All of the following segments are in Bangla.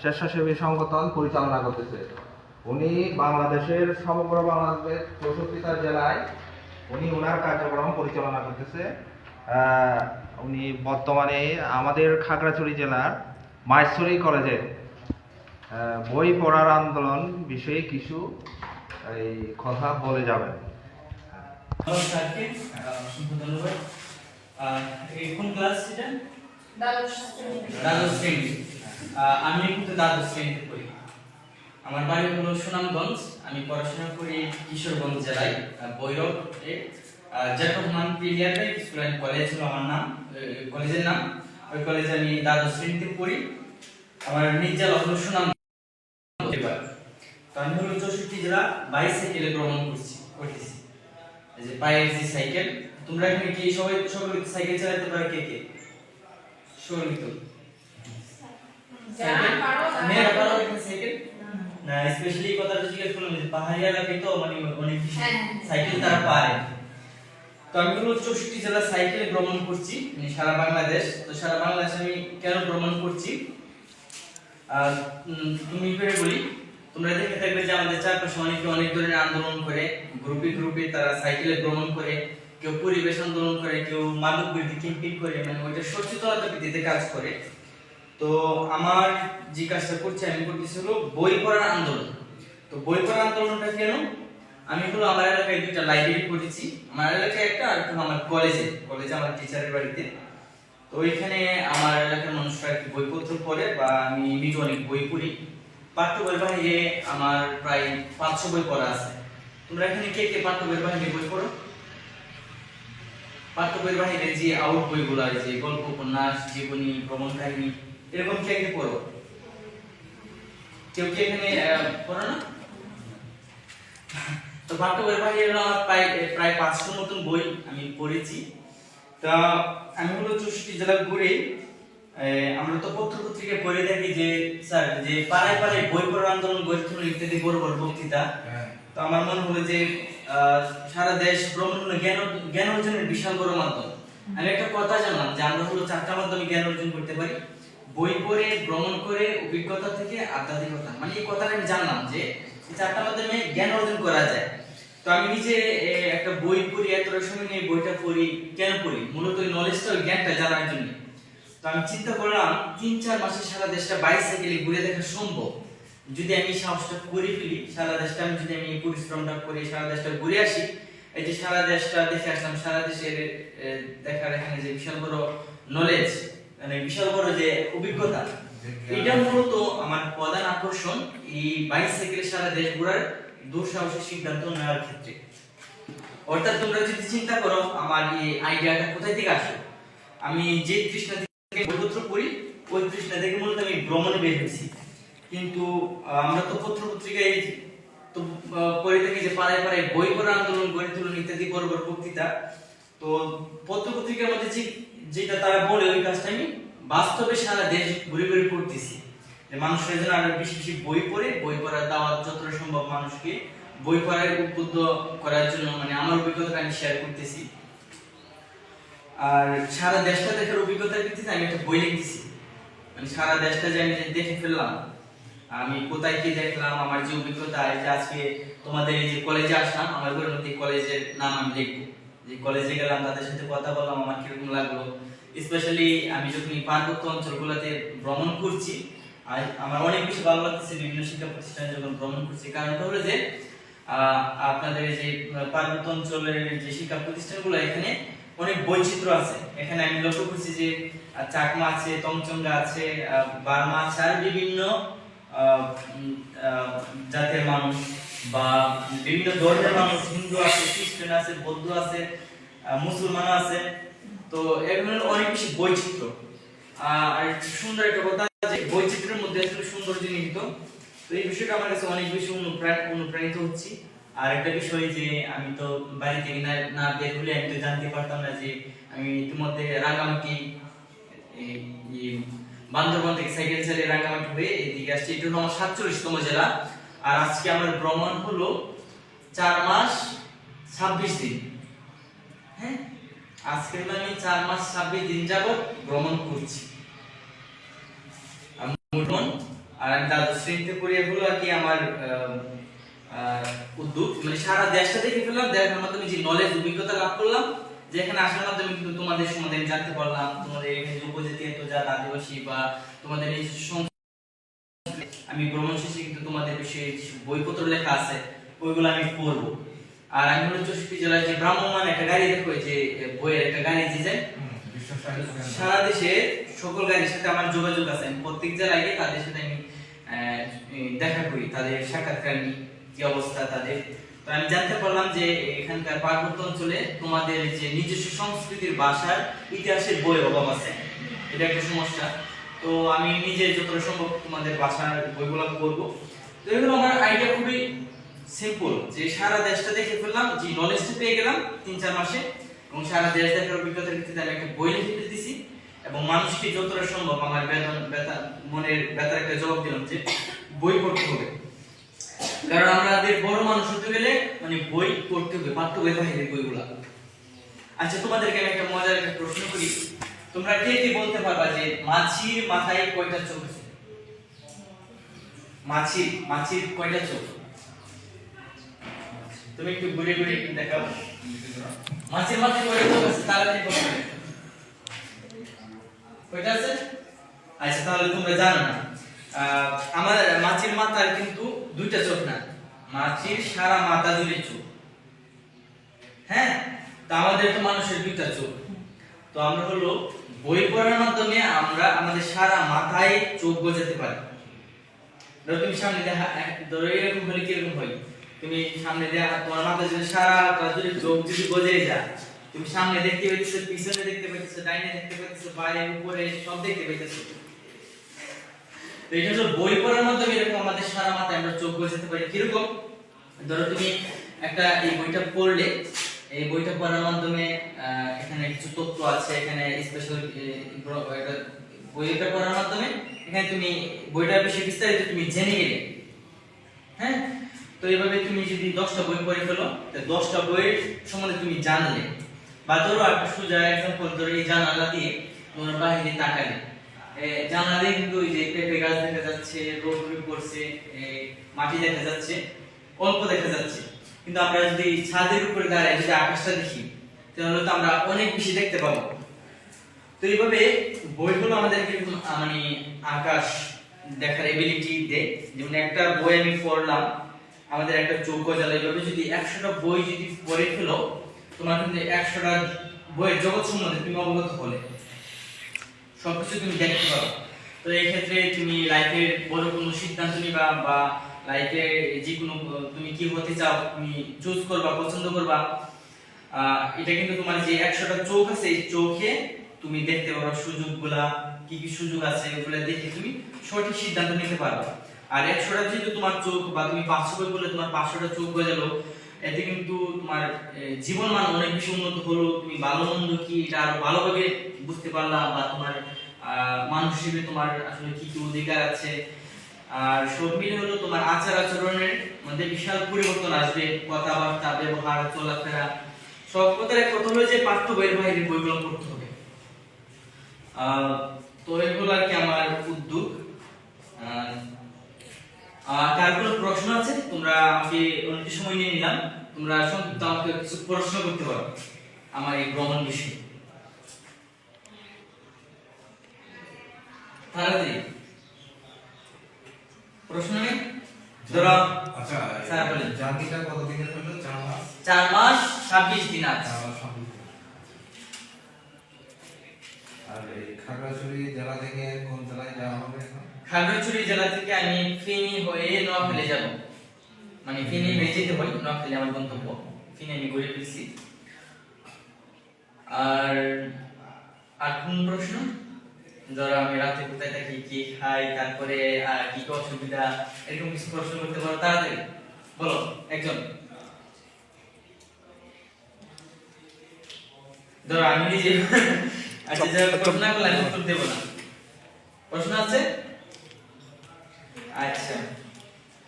স্বেচ্ছাসেবী সংগঠন পরিচালনা করতেছে। উনি বাংলাদেশের সমগ্র বাংলাদেশের চৌষট্টিটা জেলায় উনি ওনার কার্যক্রম পরিচালনা করতেছে। উনি বর্তমানে আমাদের খাগড়াছড়ি জেলার মাইসরি কলেজে বই পড়ার আন্দোলন বিষয়ে কিছু এই কথা বলে যাবেন। আহ, ক্লাস এটা দ্বাদশ শ্রেণি দ্বাদশ শ্রেণি আহ, আমি কিন্তু দ্বাদশ শ্রেণীতে পড়ি। আমার বাড়ি হলো সুনামগঞ্জ। আমি পড়াশোনা করি কিশোরগঞ্জ জেলায় আহ, ভৈরব জেট রহমান স্কুল অ্যান্ড কলেজ হলো আমার নাম কলেজের নাম। ওই কলেজে আমি দ্বাদশ শ্রেণীতে পড়ি। আমার নিজ জেলা হলো সুনাম তো আমি হলো চৌষট্টি জেলা বাইসাইকেলে ভ্রমণ করছি করতেছি। এই যে পায়ের যে সাইকেল তোমরা এখানে কি সবাই সকলে সাইকেল চালাতে পারো কে কে? সকলে তো পারো তারা- মেয়েরা পারো এখানে সাইকেল না স্পেশালি কথাটা জিজ্ঞেস করলাম যে পাহাড়ি এলাকায় তো মানে অনেক হ্যাঁ। সাইকেল তারা পারে। তো আমি হলো চৌষট্টি জেলা সাইকেলে ভ্রমণ করছি মানে সারা বাংলাদেশ। তো সারা বাংলাদেশ আমি কেন ভ্রমণ করছি? আর তুমি করে বলি তোমরা দেখে থাকবে যে আমাদের চারপাশে অনেকে অনেক ধরনের আন্দোলন করে গ্রুপে গ্রুপে তারা সাইকেলে ভ্রমণ করে কেউ পরিবেশ আন্দোলন করে কেউ মাদক ক্যাম্পেইন করে মানে ওইটা সচেতনতা ভিত্তিতে কাজ করে। তো আমার যে কাজটা করছি, আমি করতেছি হলো বই পড়ার আন্দোলন। তো বই পড়ার আন্দোলনটা কেন আমি হলো আমার এলাকায় দুইটা লাইব্রেরি করেছি আমার এলাকায় একটা আর আমার কলেজে কলেজে আমার টিচারের বাড়িতে। তো ওইখানে আমার এলাকার মানুষরা একটু বইপত্র পড়ে বা আমি নিজে অনেক বই পড়ি। পাঠ্য বই বাহিরে আমার প্রায় পাঁচশো বই পড়া আছে। তোমরা এখানে কে কে পাঠ্য বই বাহিরে বই পড়ো? পাঠ্য বই বাহিরে যে আউট বইগুলো আছে গল্প, উপন্যাস, জীবনী ভ্রমণ কাহিনী এরকম কে কে পড়ো? কেউ কি এখানে পড়ো না? তো পাঠ্য বই হলো আমার প্রায় প্রায় পাঁচশো মতন বই আমি পড়েছি। তা আমি হলো চৌষট্টি জেলা ঘুরে আমরা তো পত্র পত্রিকায় পড়ে থাকি যে স্যার যে পাড়ায় পাড়ায় বই পড়ার আন্দোলন গড়ে তোলা ইত্যাদি বড় বড় বক্তৃতা। তো আমার মনে হলো যে আহ, সারা দেশ ভ্রমণ হলো জ্ঞান জ্ঞান অর্জনের বিশাল বড় মাধ্যম। আমি একটা কথা জানলাম যে আমরা হলো চারটা মাধ্যমে জ্ঞান অর্জন করতে পারি। বই পড়ে, ভ্রমণ করে, অভিজ্ঞতা থেকে আধ্যাত্মিকতা। মানে এই কথাটা আমি জানলাম যে এই চারটা মাধ্যমে জ্ঞান অর্জন করা যায়। তো আমি নিজে একটা বই পড়ি এতটা সময় নিয়ে বইটা পড়ি, কেন পড়ি? মূলত ওই নলেজটা জ্ঞানটা জানার জন্য। তো আমি চিন্তা করলাম তিন চার মাসে সারা দেশটা বাইসাইকেলে ঘুরে দেখা সম্ভব। যদি আমি সাহসটা করে ফেলি, সারা দেশটা আমি যদি আমি পরিশ্রমটা করি সারা দেশটা ঘুরে আসি, এই যে সারা দেশটা দেখে আসলাম, সারা দেশের দেখার এখানে যে বিশাল বড় নলেজ মানে বিশাল বড় যে অভিজ্ঞতা। এটা মূলত আমার প্রধান আকর্ষণ এই বাইসাইকেলে সারা দেশ ঘোরার দুঃসাহসিক সিদ্ধান্ত নেওয়ার ক্ষেত্রে। অর্থাৎ তোমরা যদি চিন্তা করো, আমার এই আইডিয়াটা কোথায় থেকে আসে আমি যে তৃষ্ণা থেকে বইপত্র পড়ি, ওই তৃষ্ণা থেকে মূলত আমি ভ্রমণে বের হয়েছি। কিন্তু আমরা তো পত্র পত্রিকায় তো পড়ে থাকি যে পাড়ায় পাড়ায় বই পড়া আন্দোলন গড়ে তুলুন ইত্যাদি বড় বড় বক্তৃতা। তো পত্র পত্রিকার মধ্যে যে যেটা তারা বলে ওই কাজটা আমি বাস্তবে সারা দেশ ঘুরে ঘুরে যে মানুষের জন্য আরও বেশি বেশি বই পড়ে, বই পড়ার দাওয়াত যতটা সম্ভব মানুষকে বই পড়ার উদ্বুদ্ধ করার জন্য মানে আমার অভিজ্ঞতাটা আমি শেয়ার করতেছি। আর সারা দেশটা দেখার অভিজ্ঞতার ভিত্তিতে আমি একটা বই লিখতেছি। মানে সারা দেশটা যে আমি দেখে ফেললাম, আমি কোথায় কি দেখলাম, আমার যে অভিজ্ঞতা আজকে তোমাদের এই যে কলেজে আসলাম, আমার ঘরের মধ্যে কলেজের নাম আমি লিখব। যে কলেজে গেলাম, তাদের সাথে কথা বললাম, আমার কীরকম লাগল? স্পেশালি আমি যখন পার্বত্য অঞ্চলগুলোতে ভ্রমণ করছি আমার অনেক বেশি ভালো লাগতেছে বিভিন্ন শিক্ষা প্রতিষ্ঠানে যখন ভ্রমণ করছি। কারণটা হলো যে আপনাদের যে পার্বত্য অঞ্চলের যে শিক্ষা প্রতিষ্ঠানগুলো, এখানে অনেক বৈচিত্র্য আছে। এখানে আমি লক্ষ্য করছি যে চাকমা আছে, তমচঙ্গা আছে বার্মা আছে, আর বিভিন্ন জাতের মানুষ। বা বিভিন্ন ধর্মের মানুষ, হিন্দু আছে, খ্রিস্টান আছে, বৌদ্ধ আছে মুসলমান আছে, তো এগুলোর অনেক বেশি বৈচিত্র্য। আর সুন্দর একটা কথা যে বৈচিত্র্যের মধ্যে আসলে সৌন্দর্য নিহিত তো। এই বিষয়টা আমার কাছে অনেক বেশি অনুপ্রা- অনুপ্রাণিত হচ্ছি। আর একটা বিষয় যে আমি তো বাড়ি থেকে না না বের হলে আমি তো জানতে পারতাম না যে আমি ইতিমধ্যে রাঙ্গামাটি এই এই বান্দরবান থেকে সাইকেল চালিয়ে রাঙ্গামাটি হয়ে এদিকে আসছি। এটা হলো আমার সাতচল্লিশতম জেলা। আর আজকে আমার ভ্রমণ হলো চার মাস ছাব্বিশ দিন। হ্যাঁ? আজকে আমি চার মাস ছাব্বিশ দিন যাবত ভ্রমণ করছি। ভ্রমণ আমি দ্বাদশ শ্রেণীতে পড়ি এগুলো আর কি আমার উদ্যোগ। মানে সারা দেশটা দেখে ফেললাম, দেখার মাধ্যমে যে নলেজ অভিজ্ঞতা লাভ করলাম, যে এখানে আসার মাধ্যমে কিন্তু তোমাদের সম্বন্ধে জানতে পারলাম, তোমাদের এখানে যে উপজাতি এত জাত আদিবাসী বা তোমাদের এই আমি ভ্রমণ শেষে তোমাদের বিষয়ে বইপত্র লেখা আছে ওইগুলো আমি পড়ব। আর আমি হলো চৌষট্টি জেলার যে ভ্রাম্যমান একটা গাড়ি দেখো যে বইয়ের একটা গাড়ি যে যায় সারা দেশে সকল গাড়ির সাথে আমার যোগাযোগ আছে। আমি প্রত্যেক জেলায় গিয়ে তাদের সাথে আমি দেখা করি তাদের সাক্ষাৎকার নিই কি অবস্থা তাদের। তো আমি জানতে পারলাম যে এখানকার পার্বত্য অঞ্চলে তোমাদের যে নিজস্ব সংস্কৃতির ভাষার ইতিহাসের বই অভাব আছে। এটা একটা সমস্যা। তো আমি নিজে যতটা সম্ভব তোমাদের ভাষার বইগুলো পড়ব। তো আমার আইডিয়া খুবই সিম্পল যে সারা দেশটা দেখে ফেললাম, যে নলেজটা পেয়ে গেলাম তিন চার মাসে, এবং সারা দেশ দেখার অভিজ্ঞতার ভিত্তিতে আমি একটা বই লিখে ফেলতেছি, এবং মানুষকে যতটা সম্ভব আমার বেতন মনের ব্যথার একটা জবাব দিলাম যে বই পড়তে হবে। কারণ আমাদের বড় মানুষ হতে গেলে মানে বই পড়তে হবে, পাঠ্য বই থাকে বইগুলা। আচ্ছা তোমাদেরকে আমি একটা মজার একটা প্রশ্ন করি। তোমরা কে কে বলতে পারবা যে মাছির মাথায় কয়টা চোখ আছে মাছির কয়টা চোখ? তুমি একটু ঘুরে ঘুরে দেখাও। মাছের মাথায় কয়টা চোখ আছে? তাড়াতাড়ি বলো কয়টা আছে? আচ্ছা তাহলে তোমরা জানো না। আমার মাছের মাথার কিন্তু দুইটা চোখ না। মাছির সারা মাথা জুড়ে চোখ। হ্যাঁ? তা আমাদের তো মানুষের দুইটা চোখ। তো আমরা হলো বই পড়ার মাধ্যমে আমরা আমাদের সারা মাথায় চোখ বোঝাতে পারি। ধরো তুমি সামনে এক- ধরো এরকম হলে কীরকম হয়? তুমি সামনে দেখা তোমার মাথায় যদি সারা যদি চোখ যদি বোঝে যা তুমি সামনে দেখতে পাইতেছো, পিছনে দেখতে পাইতেছো, ডাইনে দেখতে পাইতেছো বাইরে উপরে সব দেখতে পাইতেছো। তো এটা বই পড়ার মাধ্যমে এরকম আমাদের সারা মাথায় আমরা চোখ বোঝাতে পারি। কীরকম? ধরো তুমি একটা এই বইটা পড়লে, এই বইটা পড়ার মাধ্যমে এখানে কিছু তথ্য আছে, এখানে স্পেশাল বইটা পড়ার মাধ্যমে এখানে তুমি বইটার বিষয়ে বিস্তারিত তুমি জেনে গেলে। হ্যাঁ? তো এইভাবে তুমি যদি দশটা বই পড়ে ফেলো দশটা বইয়ের সম্বন্ধে তুমি জানলে। বা ধরো একটা সোজা এক্সাম্পল ধরো এই জানালা দিয়ে তোমরা বাইরে তাকালে। দিয়ে কিন্তু ওই যে পেঁপে গাছ দেখা যাচ্ছে, রোদ পড়ছে মাটি দেখা যাচ্ছে, অল্প দেখা যাচ্ছে। কিন্তু আমরা যদি ছাদের উপরে দাঁড়ায়, যদি আকাশটা দেখি, তাহলে তো আমরা অনেক বেশি দেখতে পাবো। তো এইভাবে বইগুলো আমাদেরকে মানে আকাশ দেখার এবিলিটি দেয়। যেমন একটা বই আমি পড়লাম, আমাদের একটা চোখ গজালো এইভাবে যদি একশোটা বই যদি পড়ে ফেলো তোমার কিন্তু একশোটা বইয়ের জগৎ সম্বন্ধে তুমি অবগত হলে। সবকিছু তুমি দেখতে পারো তো এই ক্ষেত্রে তুমি লাইফের বড় কোনো সিদ্ধান্ত নিবা বা লাইফে যে কোনো, তুমি কি হতে চাও, তুমি চুজ করবা, পছন্দ করবা। এটা কিন্তু তোমার যে একশোটা চোখ আছে, এই চোখে তুমি দেখতে পারো সুযোগগুলা, কি কি সুযোগ আছে এগুলো দেখে তুমি সঠিক সিদ্ধান্ত নিতে পারবে আর একশোটা যেহেতু তোমার চোখ বা তুমি পাঁচশো বই বলে তোমার পাঁচশোটা চোখ হয়ে গেলো এতে কিন্তু তোমার জীবন মান অনেক বেশি উন্নত হলো, তুমি ভালো মন্দ কি এটা আরও ভালোভাবে বুঝতে পারলা বা তোমার মানুষ হিসেবে তোমার আসলে কি কি অধিকার আছে। আর সব মিলে হলো তোমার আচার আচরণের মধ্যে বিশাল পরিবর্তন আসবে, কথাবার্তা, ব্যবহার, চলাফেরা, সব কথার এক কথা হলো যে পাঠ্য বইয়ের বাইরে বইগুলো পড়তে হবে। তো এগুলো আর কি আমার উদ্যোগ। কোনো প্রশ্ন আছে? তোমরা আমাকে অনেক সময় নিয়ে নিলাম। তোমরা সংক্ষিপ্ত আমাকে কিছু প্রশ্ন করতে পারো আমার এই ভ্রমণ বিষয়ে। তাড়াতাড়ি প্রশ্ন নেই? ধরো। আচ্ছা স্যার বলেন। জার্নিটা কতদিনের হলো মাস? চার মাস ছাব্বিশ দিন আছে চার মাস ছাব্বিশ দিন। খাগড়াছড়ি জেলা থেকে কোন জেলায় যাওয়া হবে খাগড়াছড়ি জেলা থেকে আমি ফেনী হয়ে নোয়াখালী যাব। মানে ফেনী যেতে হয় নোয়াখালী আমার গন্তব্য। ফেনী আমি ঘুরে ফেলছি আর আর কোন প্রশ্ন? ধরো আমি রাতে কোথায় থাকি, কি খাই, তারপরে কি কি অসুবিধা, এরকম কিছু প্রশ্ন করতে পারো তাড়াতাড়ি। বলো, একজন। ধরো আমি নিজে প্রশ্ন আছে? আচ্ছা।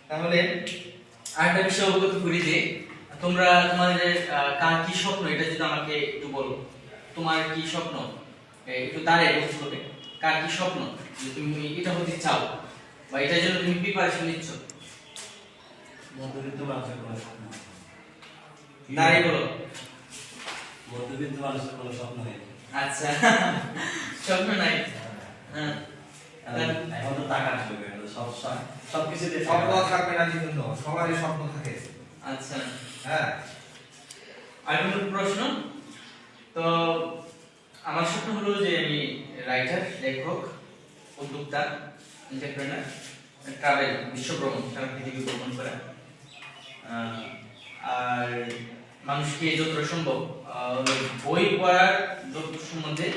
তাহলে আরেকটা বিষয় অবগত করি যে তোমরা তোমাদের কার কি স্বপ্ন? এটা যদি আমাকে একটু বলো। তোমার কি স্বপ্ন? একটু দাঁড়িয়ে বলতে কার কি স্বপ্ন? যে তুমি এটা হতে চাও বা এটার জন্য তুমি প্রিপারেশন নিচ্ছ। মধ্যবিত্ত মানুষের কোনো স্বপ্ন নেই। দাঁড়িয়ে বলো। মধ্যবিত্ত মানুষের কোনো স্বপ্ন আচ্ছা। স্বপ্ন নাই হ্যাঁ। এখন- এখন তো টাকা আসবে সব কিছুতে স্বপ্ন থাকবে না জীবন সবারই স্বপ্ন থাকে। আচ্ছা। হ্যাঁ। আর প্রশ্ন? তো আমার স্বপ্ন হলো যে আমি রাইটার লেখক উদ্যোক্তা এন্টারপ্রেনার ট্রাভেল বিশ্ব ভ্রমণ সারা পৃথিবী ভ্রমণ করা। আহ, আর মানুষকে যতটা সম্ভব বই পড়ার সম্বন্ধে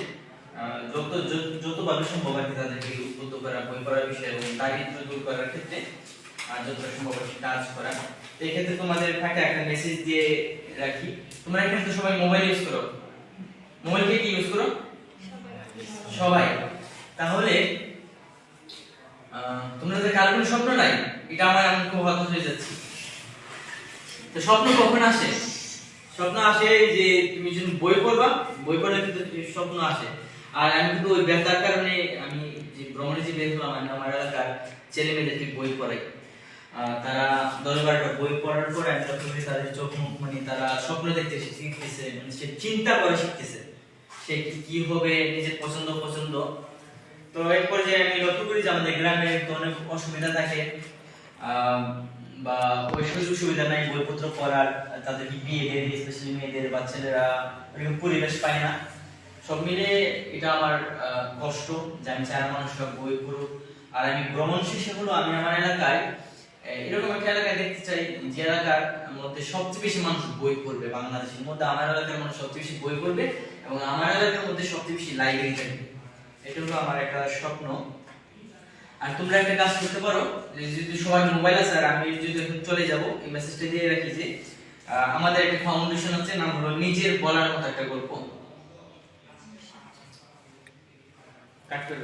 যত যত- যতভাবে সম্ভব আর কি তাদেরকে উদ্বুদ্ধ করা, বই পড়ার বিষয়ে এবং দারিদ্র দূর করার ক্ষেত্রে আর যতটা সম্ভব কাজ করা। এই তোমাদের ফাঁকে একটা মেসেজ দিয়ে রাখি। তোমরা তো সবাই মোবাইল ইউজ করো। মোবাইলকে কি ইউজ করো? সবাই। তাহলে তোমাদের কার কোনো স্বপ্ন নাই। এটা আমার এমন খুব হতাশ হয়ে যাচ্ছে। তো স্বপ্ন কখন আসে? স্বপ্ন আসে যে তুমি যখন বই পড়বা, বই পড়লে কিন্তু স্বপ্ন আসে। আর আমি কিন্তু ওই ব্যথার কারণে আমি যে ভ্রমণে যে বের হলাম, আমি আমার এলাকার ছেলে মেয়েদেরকে বই পড়াই। তারা দশ বারোটা বই পড়ার পরে আমি লক্ষ্য তাদের চোখ মুখ মানে তারা স্বপ্ন দেখতে শিখতেছে মানে সে চিন্তা করে শিখতেছে সে কি- হবে, নিজের পছন্দ পছন্দ। তো এক পর্যায়ে আমি লক্ষ্য করি যে আমাদের গ্রামে তো অনেক অসুবিধা থাকে। বা ওই সুযোগ সুবিধা নাই, বইপত্র পড়ার, তাদেরকে বিয়ে দিয়ে স্পেশালি মেয়েদের বা ছেলেরা, ওরকম পরিবেশ পায় না। সব মিলে এটা আমার কষ্ট যে আমি চার মানুষরা বই পড়ুক। আর আমি ভ্রমণ শেষে হলো আমি আমার এলাকায় এরকম একটা এলাকায় দেখতে চাই যে এলাকার মধ্যে সবচেয়ে বেশি মানুষ বই পড়বে বাংলাদেশের মধ্যে। আমার এলাকার মানুষ সবচেয়ে বেশি বই পড়বে এবং আমার এলাকার মধ্যে সবচেয়ে বেশি লাইব্রেরি থাকবে এটা হলো আমার একটা স্বপ্ন। আর তোমরা একটা কাজ করতে পারো যদি সবার মোবাইল আছে আর আমি যদি এখন চলে যাব, এই মেসেজটা দিয়ে রাখি যে আমাদের একটা ফাউন্ডেশন আছে, নাম হলো নিজের বলার মতো একটা গল্প কাট করে।